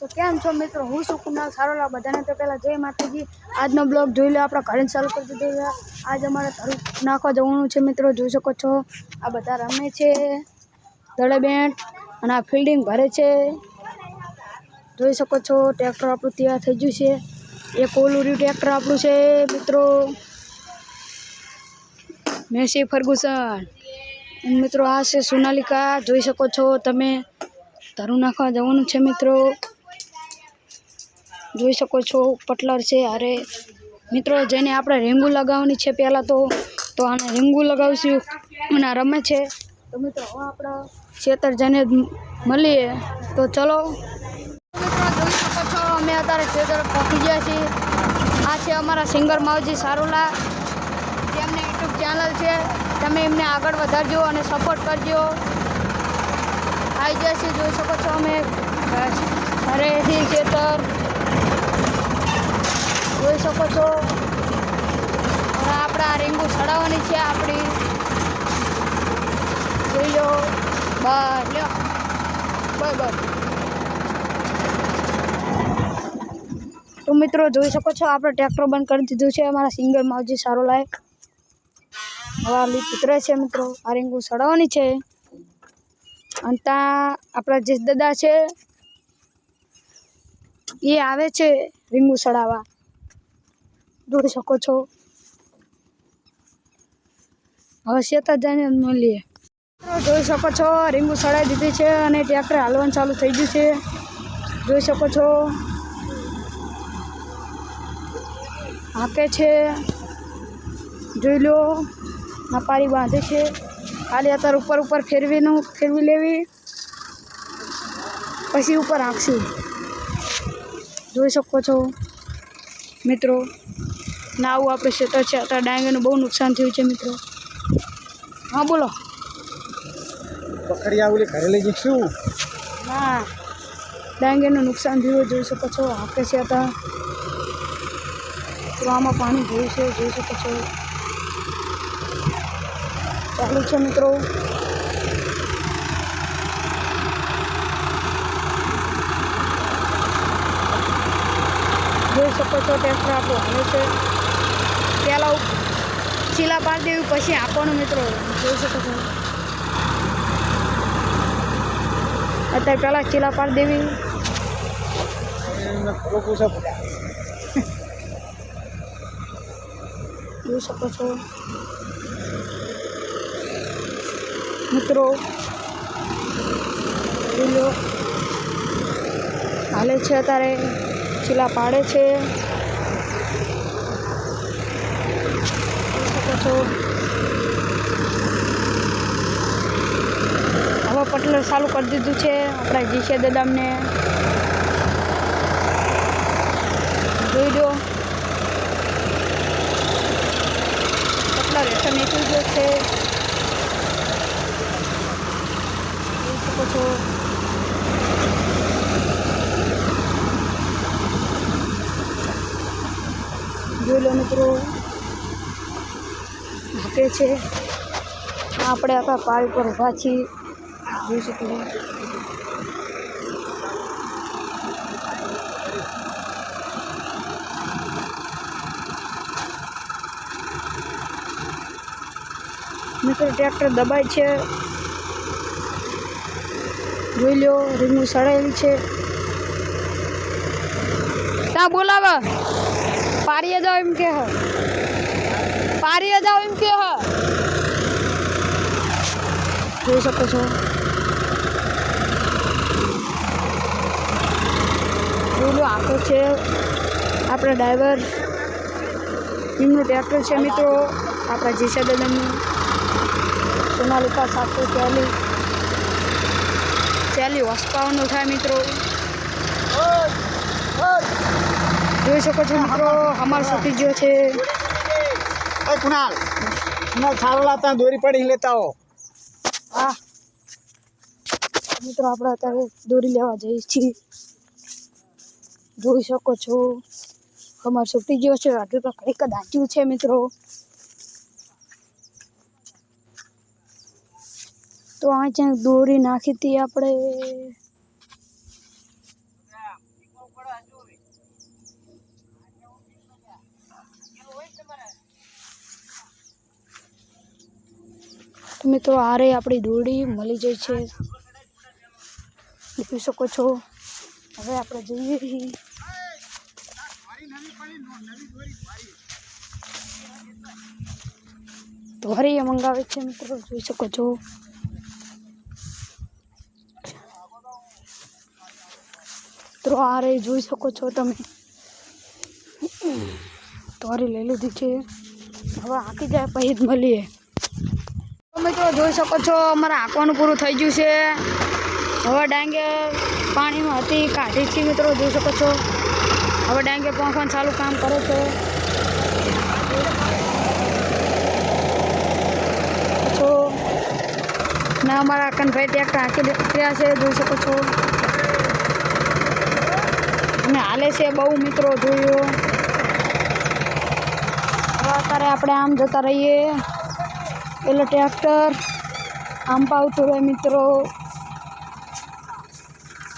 તો કેમ છો મિત્રો? હું શું કુનાલ સારોલા. બધાને તો પહેલાં જય માતાજી. આજનો બ્લોગ જોઈ લો, આપણા ઘરે ચાલુ કરી દીધો આજ અમારે ધરું નાખવા જવાનું છે મિત્રો, જોઈ શકો છો. આ બધા રમે છે દડે બેન્ટ અને આ ફિલ્ડિંગ ભરે છે. જોઈ શકો છો, ટ્રેક્ટર આપણું તૈયાર થઈ ગયું છે. એક ઓલુર્યું ટ્રેક્ટર આપણું છે, મિત્રો. Massey Ferguson. મિત્રો, આ છે સોનાલિકા. જોઈ શકો છો તમે. ધરું નાખવા જવાનું છે, મિત્રો. જોઈ શકો છો, પટલર છે. અરે, મિત્રો, જેને આપણે રીંગુ લગાવવાની છે પહેલાં તો તો આને રીંગુ લગાવીશું અને રમે છે. તો મિત્રો, હવે આપણે ખેતર જઈને મળીએ, તો ચલો. મિત્રો, જોઈ શકો છો, અમે અત્યારે ખેતર પહોંચી ગયા છીએ. આ છે અમારા સિંગર માવજી સારુલા. જેમને યુટ્યુબ ચેનલ છે. તમે એમને આગળ વધારજો અને સપોર્ટ કરજો. આવી ગયા છીએ, જોઈ શકો છો અમે ઘરેથી ખેતર જોઈ શકો છો. હવે આપણે આ રીંગુ ચડાવવાની છે આપણી. જોઈ લો. બરાબર તો મિત્રો જોઈ શકો છો, આપણે ટ્રેક્ટર બંધ કરી દીધું છે. અમારા સિંગર માવજી સારો લાયક. હવે લીપ ઉતરે છે મિત્રો. આ રીંગુ ચડાવવાની છે. અને ત્યાં આપણા જે દાદા છે. એ આવે છે રીંગુ ચડાવવા જોઈ શકો છો. હવે શેતા જઈને મળીએ. જોઈ શકો છો, રીંગુ સડાઈ દીધી છે અને ટ્રેક્ટર હાલવાનું ચાલુ થઈ ગયું છે. જોઈ શકો છો. હાકે છે. જોઈ લો નપારી બાંધે છે. ખાલી અત્યારે ઉપર ઉપર ફેરવીનું ફેરવી લેવી. પછી ઉપર હાંકશું. જોઈ શકો છો, મિત્રો. ના આવું આપણે ખેતર છે અત્યારે ડાંગરનું બહુ નુકસાન થયું છે મિત્રો. હા બોલો. પકડી આવું ઘરે લઈ જઈશું. ના ડાંગરનું નુકસાન થયું જોઈ શકો છો. હાકે છે અત્યારે તો. આમાં પાણી જોયું છે જોઈ શકો છો. ચાલુ છે મિત્રો. જોઈ શકો છો ટ્રેક્ટર આપણું હાલે છે. ચીલા પાડી દેવી પછી આપણો મિત્રો. જોઈ શકો છો. અત્યારે પહેલાં ચીલા પાડી દેવી. જોઈ શકો છો. મિત્રો હાલે છે અત્યારે. ચીલા પાડે છે જોઈ શકો છો. હવે પટલર ચાલુ કરી દીધું છે, આપણા જીશે દાદામને જોઈ લો. પટલા રેશન નીકળી ગયો છે. જોઈ શકો છો. જોઈ લો મિત્રો. હાકે છે. આપણે આપણા પાલ પર ઊભા જોઈ શકીએ મિત્રો, ટ્રેક્ટર દબાય છે. જોઈ લો રીંગું સડાયેલી છે. ત્યાં બોલાવે. પારીએ જાઓ એમ કે હ. પારીએ જાઓ એમ કે હ જોઈ શકો છો જોઈ આખો છે આપણા ડ્રાઈવર એમનું ટ્રેક્ટર છે મિત્રો આપણા જીસા દાદાનું સોનાલિકા સાતસો ચાલી ચાલી વસપાવાનું થાય મિત્રો જોઈ શકો છો મિત્રો અમારો સતીજો છે એ કુણાલ કુણાલ સારો લાતા દોરી પડી લેતા હો. આ મિત્રો, આપણે અત્યારે દોરી લેવા જઈએ છીએ. જોઈ શકો છો, અમારો સુટી ગયો છે, હજુ તો કંઈક દાચ્યું છે, મિત્રો. તો આ જ્યાં દોરી નાખી હતી આપણે મિત્રો આ રહી આપણી દોરડી મળી જાય છે. જોઈ શકો છો. હવે આપણે જઈએ. ધોરી મંગાવે છે મિત્રો, જોઈ શકો છો. મિત્રો આ રહી જોઈ શકો છો તમે. ધોરી લઈ લીધી છે. હવે આખી જાય પછી જ મળીએ. મિત્રો જોઈ શકો છો, અમારા આંકવાનું પૂરું થઈ ગયું છે. હવે ડાંગે પાણીમાં હતી, કાઢી છે મિત્રો, જોઈ શકો છો. હવે ડાંગે પહોંચવાનું ચાલુ કામ કરે છે. છો ને અમારા કનભાઈ ટ્રેક્ટર હાંકી રહ્યા છે, જોઈ શકો છો. અને હાલે છે બહુ મિત્રો, જોયું. અત્યારે આપણે આમ જતા રહીએ. પેલો ટ્રેક્ટર, આમ પાવતું હોય મિત્રો.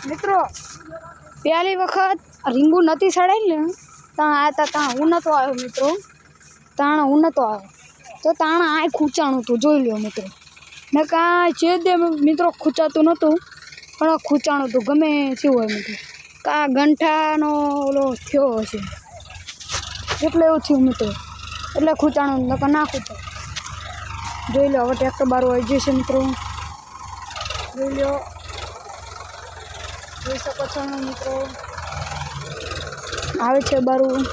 મિત્રો, પહેલી વખત રીંગુ નથી સડાઈ ને ત્યાં આવ્યા ત્યાં હું નહોતો આવ્યો મિત્રો. તાણ હું નહોતો આવ્યો. તો તાણ આ ખૂંચાણું હતું, જોઈ લ્યો મિત્રો. ને કાંઈ જે દે મિત્રો ખૂંચાતું નહોતું, પણ ખૂંચાણું હતું, ગમે શું હોય મિત્રો. કા ગંઠાનો ઓલો થયો હશે. એટલે એવું થયું મિત્રો. એટલે ખૂંચાણું નકર ના ખૂંચાય. જોઈ લો, હવે ટ્રેક્ટર બાર આવી જશે મિત્રો. જોઈ લો. જોઈ શકો છો મિત્રો. આવે છે બારું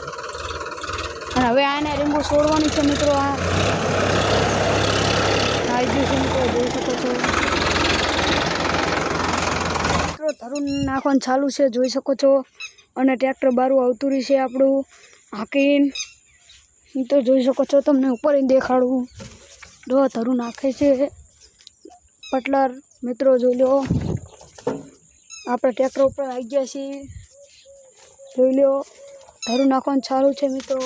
અને હવે આને રીંગો છોડવાની છે મિત્રો આ. મિત્રો, જોઈ શકો છો. મિત્રો ધરું નાખવાનું ચાલુ છે, જોઈ શકો છો. અને ટ્રેક્ટર બારું આવતું રહેશે આપણું. હાકીન. મિત્રો, જોઈ શકો છો, તમને ઉપર દેખાડું. જો ધરું નાખે છે. પટલર મિત્રો જોઈ લો આપણે ટ્રેક્ટર ઉપર આવી ગયા છીએ. જોઈ લો ધરું નાખવાનું ચાલુ છે મિત્રો.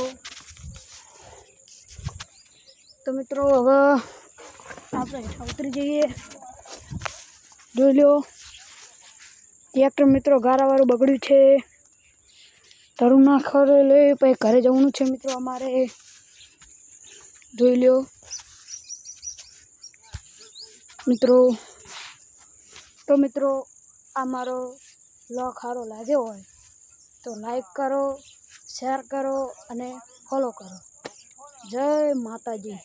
તો મિત્રો હવે આપણે હેઠા ઉતરી જઈએ. જોઈ લો ટ્રેક્ટર મિત્રો ગારાવાળું બગડ્યું છે. ધરું નાખવા લઈ પછી ઘરે જવાનું છે મિત્રો અમારે. જોઈ લો મિત્રો, તો મિત્રો, આ મારો બ્લોગ સારો લાગ્યો હોય, તો લાઈક કરો શેર કરો અને ફોલો કરો. જય માતાજી.